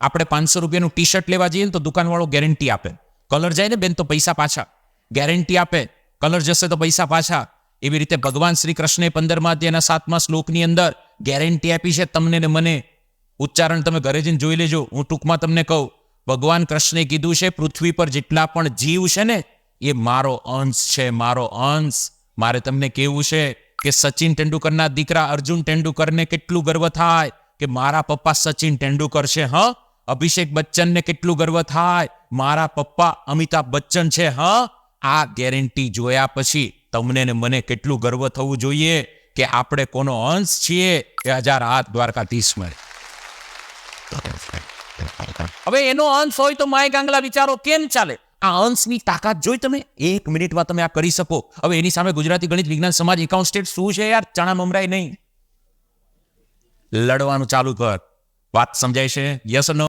આપણે પાંચસો રૂપિયાનું ટી શર્ટ લેવા જઈએ ને તો દુકાનવાળો ગેરંટી આપે. કલર જાય ને બેન તો પૈસા પાછા. ગેરંટી આપે. કલર જશે તો પૈસા પાછા. એવી રીતે ભગવાન શ્રી કૃષ્ણે પંદરમા અધ્યાયના સાતમા શ્લોકની અંદર ગેરંટી આપી છે તમને ને મને. ઉચ્ચારણ તમે ઘરે જઈને જોઈ લેજો. હું ટૂંકમાં તમને કહું. ભગવાન કૃષ્ણે કીધું છે, પૃથ્વી પર જેટલા પણ જીવ છે ને, એ મારો અંશ છે, મારો અંશ. મારે તમને કેવું છે કે સચિન તેંડુલકરના દીકરા અર્જુન તેંડુલકરને કેટલું ગર્વ થાય કે મારા પપ્પા સચિન તેંડુલકર છે, હ? અભિષેક બચ્ચનને કેટલું ગર્વ થાય? મારા પપ્પા અમિતાભ બચ્ચન છે, હ? આ ગેરંટી જોયા પછી તમને ને મને કેટલું ગર્વ થવું જોઈએ કે આપણે કોનો અંશ છીએ? એ હજાર હાથ દ્વારકાધીશ મળે. હવે એનો અંશ હોય તો માય ગાંગલા વિચારો કેમ ચાલે? આ અંશની તાકાત જોઈ તમે? એક મિનિટમાં તમે આ કરી શકો. હવે એની સામે ગુજરાતી ગણિત વિજ્ઞાન સમાજ એકાઉન્ટ સ્ટેટ શું છે યાર? ચણા મમરાય નહીં. લડવાનું ચાલુ કર. વાત સમજાય છે? Yes no